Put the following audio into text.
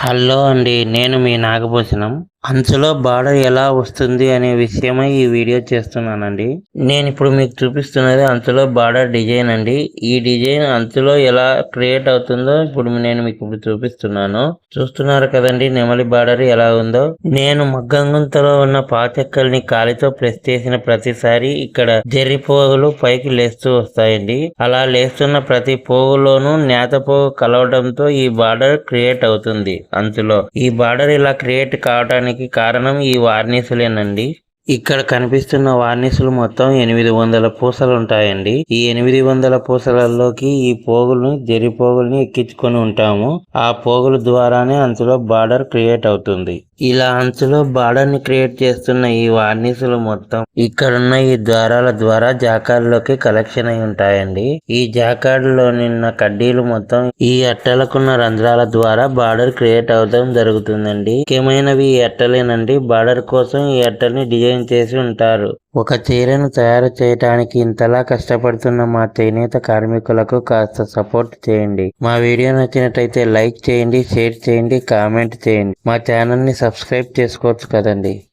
Hello అండి నేను మీ Nagabhushanam. అంచులో border ఎలా వస్తుంది అనే విషయమై ఈ వీడియో చేస్తున్నానండి. నేను ఇప్పుడు మీకు చూపిస్తున్నది అంచులో బార్డర్ డిజైన్ అండి. ఈ డిజైన్ అంచులో ఎలా క్రియేట్ అవుతుందో ఇప్పుడు నేను మీకు ఇప్పుడు చూపిస్తున్నాను. చూస్తున్నారు కదండి నెమలి బార్డర్ ఎలా ఉందో. నేను మగ్గంగుంతలో ఉన్న పాచెక్కల్ని కాలితో ప్రెస్ చేసిన ప్రతిసారి ఇక్కడ జెర్రి పోగులు పైకి లేస్తూ వస్తాయండి. అలా లేస్తున్న ప్రతి పోగులోనూ నేత పోగు కలవడంతో ఈ బార్డర్ క్రియేట్ అవుతుంది అంచులో ఈ బార్డర్ ఇలా క్రియేట్ కావడానికి కారణం ఈ వార్నిసులేనండి. ఇక్కడ కనిపిస్తున్న వార్నిసులు మొత్తం ఎనిమిది వందల పూసలు ఉంటాయండి ఈ ఎనిమిది వందల పూసలలోకి ఈ పోగుల్ని జరి పోగుల్ని ఎక్కించుకొని ఉంటాము. ఆ పోగుల ద్వారానే అంచులో బార్డర్ క్రియేట్ అవుతుంది. ఇలా అంచులో బార్డర్ని క్రియేట్ చేస్తున్న ఈ వార్నిసులు మొత్తం ఇక్కడున్న ఈ ద్వారాల ద్వారా జాకార్డులోకి కలెక్షన్ అయి ఉంటాయండి. ఈ జాకార్డులో నిన్న కడ్డీలు మొత్తం ఈ అట్టలకున్న రంధ్రాల ద్వారా బార్డర్ క్రియేట్ అవడం జరుగుతుందండి. ముఖ్యమైనవి ఈ అట్టలేనండి. బార్డర్ కోసం ఈ అట్టల్ని డిజైన్ చేసి ఉంటారు. ఒక చీరను తయారు చేయడానికి ఇంతలా కష్టపడుతున్న మా చేనేత కార్మికులకు కాస్త సపోర్ట్ చేయండి. మా వీడియో నచ్చినట్టయితే లైక్ చేయండి షేర్ చేయండి కామెంట్ చేయండి. మా ఛానల్ని సబ్స్క్రైబ్ చేసుకోవచ్చు కదండి.